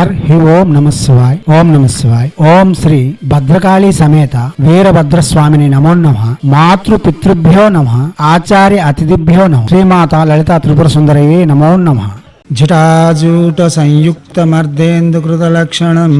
Her హి ఓం నమ శివాయ్. ఓం నమ శివాయ్. ఓం శ్రీ భద్రకాళి సమేత వీరభద్రస్వామిని నమో నమ. మాతృ పితృభ్యో నమ. ఆచార్య అతిథిభ్యో నమ. శ్రీమాత లలిత త్రిపుర సుందరయే నమో నమ. జటాజూట సంయుక్తమర్ధేందుకృత లక్షణం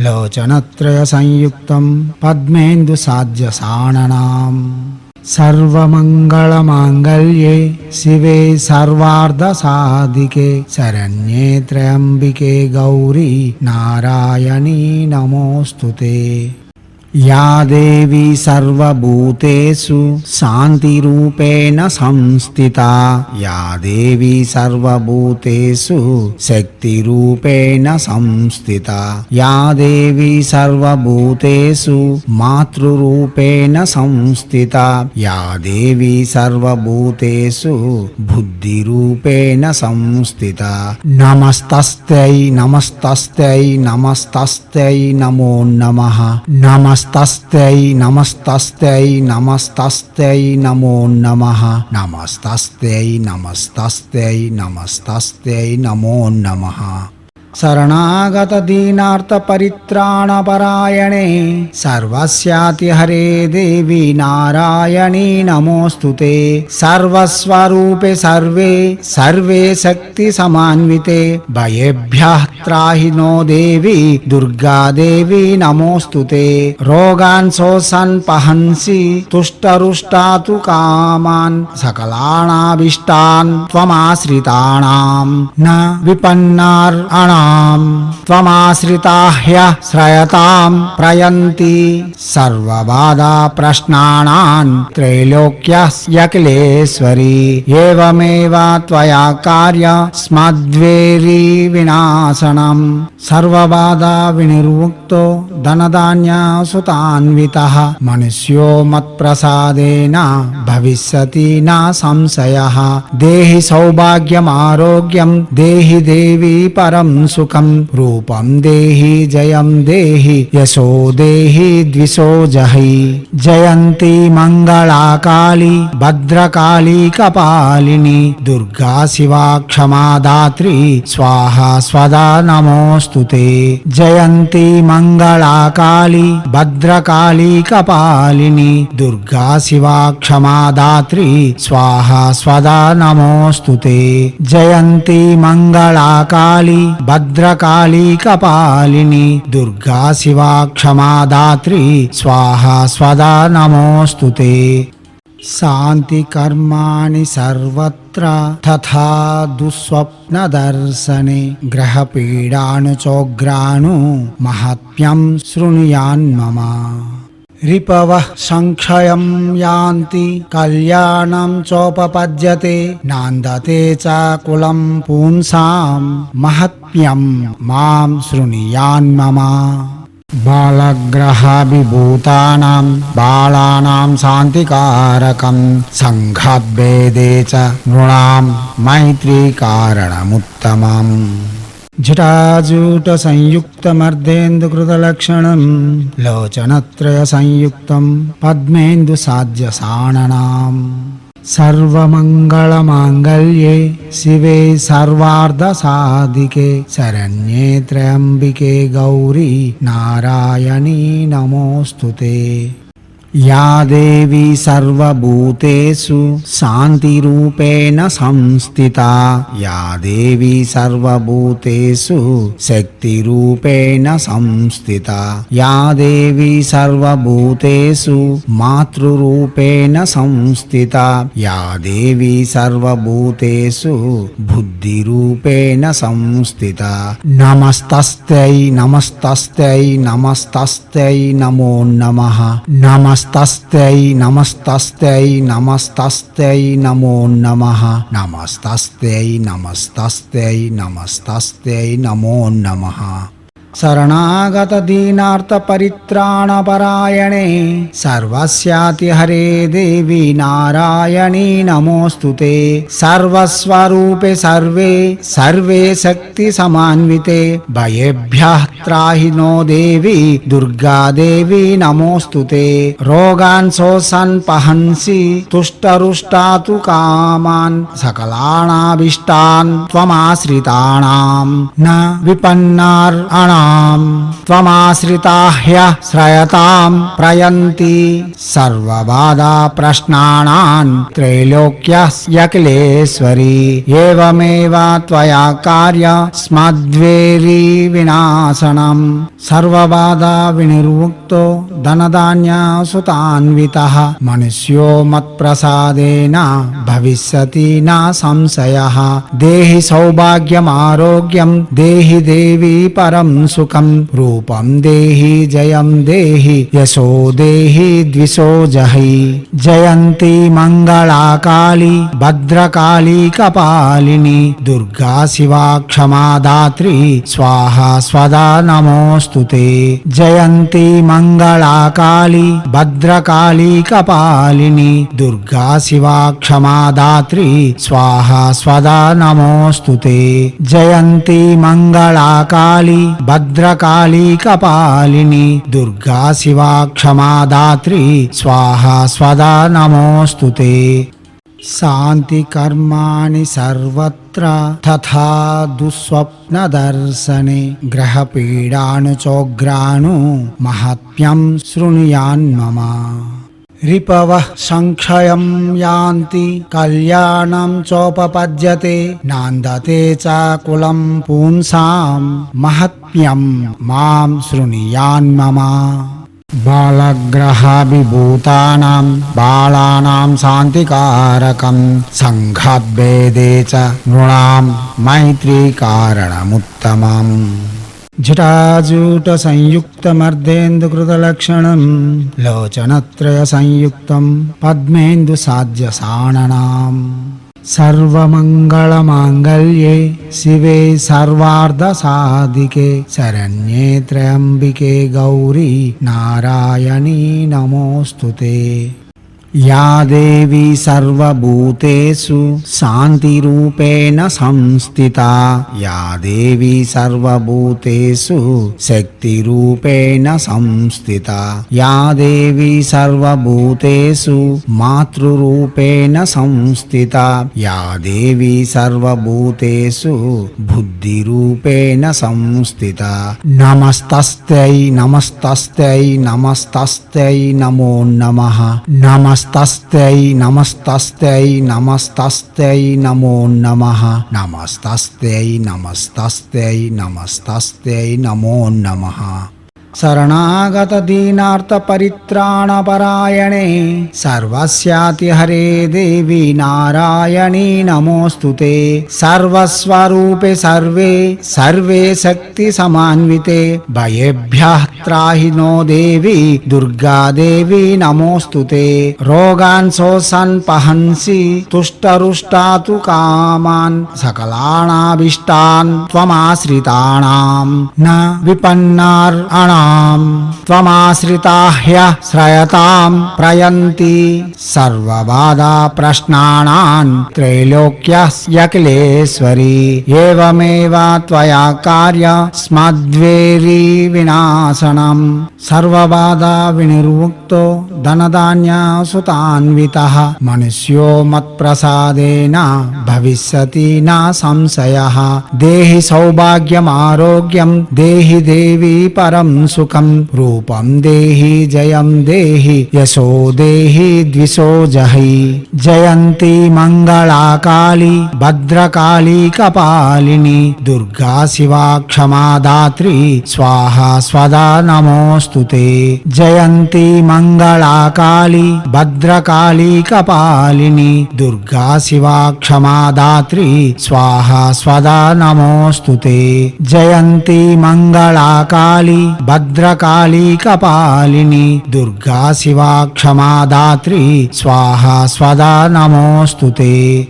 లోచనత్రయ సంయుక్తం పద్మేందు సాధ్య సాణనాం సర్వమంగళమాంగళ్యే శివే సర్వార్ధ సాధికే శరణ్యే త్రయంబికే గౌరీ నారాయణీ నమోస్తుతే యా దేవి సర్వభూతేషు శాంతిరూపేణ సంస్థితా. యా దేవి సర్వభూతేషు శక్తిరూపేణ సంస్థితా. యా దేవి సర్వభూతేషు మాతృరూపేణ సంస్థితా. యా దేవి సర్వభూతేషు బుద్ధిరూపేణ సంస్థితా. నమస్తస్తై నమస్తస్తై నమస్తస్తై నమో నమః. నమస్తస్తై నమస్తస్తై నమస్తస్తై నమో నమ. నమస్తస్తై నమస్తస్తై నమస్తస్తై నమో నమ. శరణాగత దీనార్థ పరిత్రాణ పరాయణే సర్వస్యాతి హరే దేవి నారాయణీ నమోస్తుతే సర్వస్వరూపే సర్వే సర్వే శక్తి సమాన్వితే. భయేభ్య त्राहि नो देवी, दुर्गा देवी, नमोऽस्तु ते। रोगान् शोषन् पहंसि तुष्टरुष्टा तु कामान् सकलानाभिष्टान् त्वमाश्रिताणाम्, न विपन्नार्णाम् त्वमाश्रिता ह्यः श्रयताम्, प्रयन्ति सर्वबाधा प्रश्नानान् त्रैलोक्यक्लेश्वरी एवमेव त्वया कार्य स्मद्वेरी विनाश। వినాశనం సర్వబాధా వినిర్ముక్తో ధనధాన్యాసుతాన్విత మనుష్యో మత్ప్రసాదేన భవిష్యతి నా సంశయ దేహి సౌభాగ్యమారోగ్యం దేహి దేవి పరం సుఖం రూపం దేహి జయం దేహి యశో దేహి ద్విషో జహి జయంతి మంగళాకాళి భద్రకాళి కపాలిని దుర్గా శివా క్షమాదాత్రి స్వాహ స్వదా నమోస్తుతే జయంతి మంగళాకాళి భద్రకాళి కపాలిని దుర్గా శివా క్షమా దాత్రి స్వాహా స్వదా నమోస్తుతే జయంతి మంగళాకాళి భద్రకాళి కపాలిని దుర్గా శివా క్షమా దాత్రి స్వాహా స్వదా నమోస్తుతే శాంతి కర్మాణి సర్వత్ర తథా దుస్వప్న దర్శనే గ్రహ పీడాను చోగ్రాను మహాత్మ్యం శృణుయాన్మమ రిపవ సంక్షయం యాంతి కళ్యాణం చోపపద్యతే నాందతే చ కులం పూంసాం बालग्रहाभिभूतानां बालानां शान्तिकारकं सङ्घेदे च नृणां मैत्रीकारणमुत्तमम्। झटाजूट लोचनत्रयसंयुक्तं पद्मेन्दुसाध्यसाणनाम् सर्वमङ्गलमाङ्गल्ये शिवे सर्वार्धसाधिके शरण्ये त्र्यम्बिके गौरी नारायणी नमोऽस्तु ते సర్వమంగళమాంగళ్యే శివే సర్వార్ధ సాధికే శరణ్యే త్రయంబికే గౌరీ నారాయణీ నమోస్తుతే యా దేవి సర్వభూతేషు శాంతిరూపేణ సంస్థితా. యా దేవి సర్వభూతేషు శక్తిరూపేణ సంస్థితా. యా దేవి సర్వభూతేషు మాతృరూపేణ సంస్థితా. యా దేవి Namastaste, namastaste, namastaste, namo namaha. Namastaste, namastaste, namastaste, namo namaha. शरणागतदीनार्थपरित्राणपरायणे सर्वस्याति हरे देवी नारायणी नमोस्तुते सर्वस्वरूपे सर्वे सर्वे शक्तिसमान्विते। भयेभ्यः त्राहि नो देवी, दुर्गा देवी नमोस्तुते रोगान् शोषन् पहंसि तुष्टरुष्टा तु कामान्, सकलानाभीष्टान् त्वमाश्रिताणाम्। न विपन्नार् माम् त्वमाश्रिता ह्यः श्रयताम् प्रयन्ति सर्वबाधा प्रश्नानान् त्रैलोक्यक्लेश्वरी एवमेव त्वया कार्य स्मद्वेरी विनाशनम् सर्वबाधा विनिर्मुक्तो धनधान्यासुतान्वितः। मनुष्यो मत्प्रसादेन भविष्यति न संशयः। देहि सौभाग्यमारोग्यम्, देहि देवी परं सुखम रूपम देहि जयम देहि, यशो देहि, द्विषो जहि। जयंती मंगला काली भद्रकाली कपालिनी, दुर्गा शिवा क्षमा दात्री, स्वाहा स्वदा नमोस्तु ते। जयंती मंगला काली भद्रकाली कपालिनी, दुर्गा शिवा क्षमा दात्री, स्वाहा स्वदा नमोस्तु ते। जयंती मंगला काली भद्रकाली कपालिनी, दुर्गा शिवा क्षमादात्री, स्वाहा स्वदा नमोऽस्तु ते। शान्तिकर्माणि सर्वत्र तथा चोग्राणु ग्रहपीडानुचोग्राणु महत्यं शृणुयान्मम గ్రహ రిపవ సంక్షయం యాంతి కళ్యాణం చోపపద్యతే నాందతే చ కులం పూంసాం మహత్మ్యం మాం శృణుయాన్మమ బాలగ్రహాభిభూతానాం బాళానాం శాంతికారకం సంఘాద్భేదే చ నృణాం మైత్రీకారణముత్తమం జటాజూట సంయుక్తమర్ధేందుకృతలక్షణం లోచనత్రయ సంయుక్తం పద్మేందు సాధ్య సాణనాం సర్వమంగళమాంగళ్యే శివే సర్వార్ధసాధికే శరణ్యే త్రయంబికే గౌరీ నారాయణీ నమోస్తుతే యా దేవి సర్వభూతేషు శాంతిరూపేణ సంస్థితా. యా దేవి సర్వభూతేషు శక్తిరూపేణ సంస్థితా. యా దేవి సర్వభూతేషు మాతృరూపేణ సంస్థితా. యా దేవి సర్వభూతేషు బుద్ధిరూపేణ సంస్థితా. নামাস্তাস্তেই নামাস্তাস্তেই নামাস্তাস্তেই নমো নমঃ নামাস্তাস্তেই নামাস্তাস্তেই নামাস্তাস্তেই নমো নমঃ शरणागत दीनार्थ परित्राण परायणे सर्वस्याति हरे देवी नारायणी नमोस्तुते सर्वस्वरूपे सर्वे सर्वे शक्ति समान्विते भयेभ्यः त्राहि नो देवी, दुर्गा देवी नमोस्तुते रोगान् शोषन् पहंसि तुष्टरुष्टा तु कामान्, सकलानाभीष्टान् त्वमाश्रिताणाम्। न विपन्नार्णाम् माम् त्वमाश्रिता ह्यः श्रयताम् प्रयन्ति सर्वबाधा प्रश्नानान् त्रैलोक्यस्यकिलेश्वरी एवमेव त्वया कार्य स्मद्वेरी विनाशनम् सर्वबाधा विनिर्मुक्तो धनधान्यासुतान्वितः। मनुष्यो मत्प्रसादेन भविष्यति न संशयः। देहि सौभाग्यमारोग्यम्, देहि देवी परं सुखम रूपम देहि जयम देहि, यशो देहि दिशो जहि। जयंती मंगला काली भद्रकाली कपालिनी, दुर्गा शिवा क्षमा दात्री, स्वाहा स्वदा नमोस्तु ते। जयंती मंगला काली भद्रकाली कपालिनी, दुर्गा शिवा क्षमा दात्री, स्वाहा स्वदा नमोस्तु ते। जयंती मंगला काली भद्रकाली कपालिनी, दुर्गा शिवा क्षमादात्री, स्वाहा स्वदा नमोऽस्तु ते।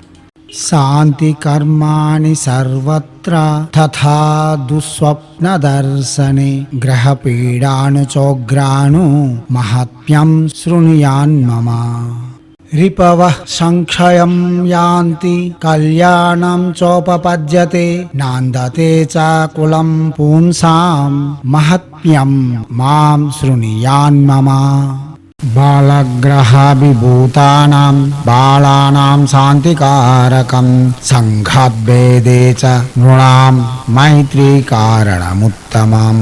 शान्तिकर्माणि सर्वत्र, तथा दुःस्वप्नदर्शने, ग्रहपीडानुचोग्राणु, महत्म्यं शृणुयान्मम రిపవ సంక్షయం యాంతి కళ్యాణం చోపపద్యతే నాందతే చ కులం పుంసాం మహత్మ్యం మాం శృణుయాన్మమ బాలగ్రహాభిభూతానాం బాళానాం శాంతికారకం సంఘాద్భేదే చ నృణాం మైత్రీ కారణముత్తమం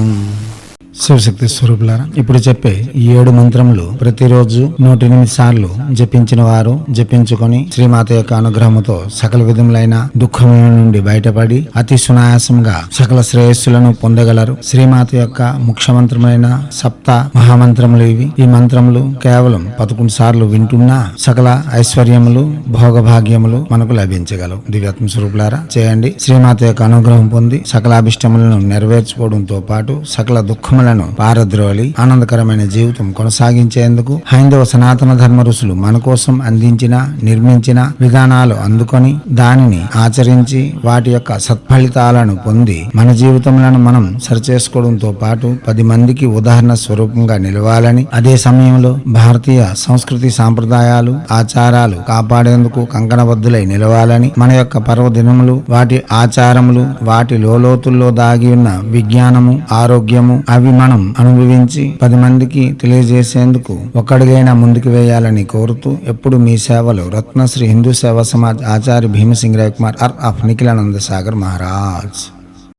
శివశక్తి స్వరూపులారా ఇప్పుడు చెప్పే ఈ ఏడు మంత్రములు ప్రతిరోజు నూట ఎనిమిది సార్లు జపించిన వారు జపించుకొని శ్రీమాత యొక్క అనుగ్రహముతో సకల విధములైన దుఃఖముల నుండి బయటపడి అతి సునాయాసంగా సకల శ్రేయస్సులను పొందగలరు. శ్రీమాత యొక్క ముఖ్య మంత్రములైన సప్త మహామంత్రములు ఇవి. ఈ మంత్రములు కేవలం పదకొండు సార్లు వింటున్నా సకల ఐశ్వర్యములు భోగభాగ్యములు మనకు లభించగలవు. దివ్యాత్మ స్వరూపులారా చేయండి. శ్రీమాత యొక్క అనుగ్రహం పొంది సకల అభిష్టములను నెరవేర్చుకోవడంతో పాటు సకల దుఃఖములను పారద్రోలి ఆనందకరమైన జీవితం కొనసాగించేందుకు హైందవ సనాతన ధర్మ ఋషులు మన కోసం అందించిన నిర్మించిన విధానాలు అందుకొని దానిని ఆచరించి వాటి యొక్క సత్ఫలితాలను పొంది మన జీవితములను మనం సరిచేసుకోవడంతో పాటు పది మందికి ఉదాహరణ స్వరూపంగా నిలవాలని అదే సమయంలో భారతీయ సంస్కృతి సాంప్రదాయాలు ఆచారాలు కాపాడేందుకు కంకణబద్ధులై నిలవాలని మన యొక్క పర్వదినములు వాటి ఆచారములు వాటి లోలోతుల్లో దాగి ఉన్న విజ్ఞానము ఆరోగ్యము అవి మనం అనుభవించి పది మందికి తెలియజేసేందుకు ఒక్కడిగైనా ముందుకు వేయాలని కోరుతూ ఎప్పుడు మీ సేవలు రత్నశ్రీ హిందూ సేవా సమాజ్ ఆచార్య భీమసింగ్ రాయ్ కుమార్ ఆర్ ఆఫ్ నిఖిలానంద సాగర్ మహారాజ్.